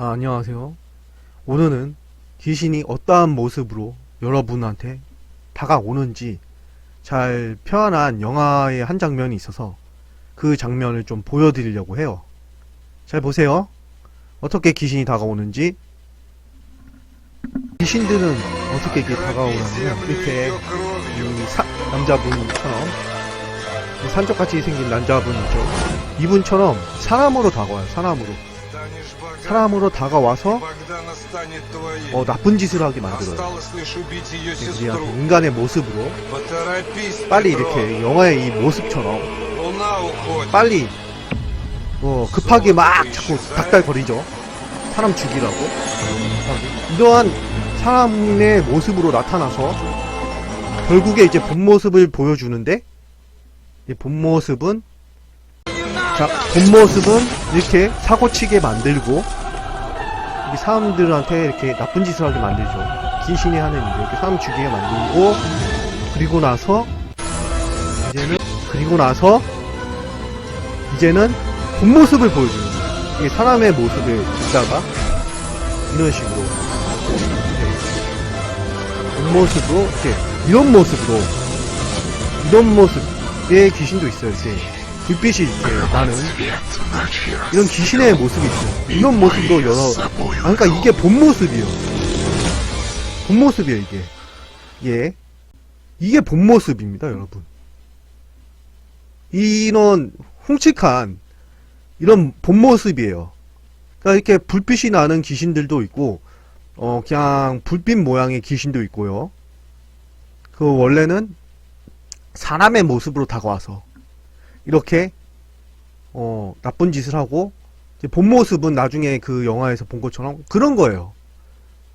아, 안녕하세요. 오늘은 귀신이 어떠한 모습으로 여러분한테 다가오는지 잘 표현한 영화의 한 장면이 있어서 그 장면을 좀 보여드리려고 해요. 잘 보세요. 어떻게 귀신이 다가오는지. 귀신들은 어떻게 이렇게 다가오냐면 이렇게 이 사- 남자분처럼 이 산적같이 생긴 남자분 있죠. 이분처럼 사람으로 다가와요. 사람으로. 사람으로 다가와서 어, 나쁜 짓을 하게 만들어요. 우리한테 인간의 모습으로 빨리 이렇게 영화의 이 모습처럼 빨리 어, 급하게 막 자꾸 닥달거리죠. 사람 죽이라고. 이러한 사람의 모습으로 나타나서 결국에 이제 본 모습을 보여주는데 이본 모습은 자, 본 모습은 이렇게 사고치게 만들고 사람들한테 이렇게 나쁜 짓을 하게 만들죠. 귀신이 하는 일 이렇게 사람 죽이게 만들고 그리고 나서 이제는 그리고 나서 이제는 본 모습을 보여주는 거예요. 이게 사람의 모습을 있다가 이런 식으로 본 모습으로 이렇게 이런 모습으로 이런 모습의 귀신도 있어요. 이렇게 불빛이 이렇게 나는 이런 귀신의 모습이 있어요. 이런 모습도 여러 아, 그러니까 이게 본 모습이에요. 본 모습이에요, 이게. 예. 이게 본 모습입니다, 여러분. 이런 흉측한 이런 본 모습이에요. 그러니까 이렇게 불빛이 나는 귀신들도 있고, 어, 그냥 불빛 모양의 귀신도 있고요. 그 원래는 사람의 모습으로 다가와서 이렇게 어, 나쁜 짓을 하고 이제 본 모습은 나중에 그 영화에서 본 것처럼 그런 거예요.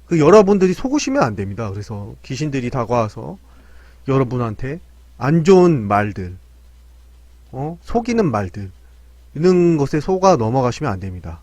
그 여러분들이 속으시면 안 됩니다. 그래서 귀신들이 다가와서 여러분한테 안 좋은 말들, 어, 속이는 말들 이런 것에 속아 넘어가시면 안 됩니다.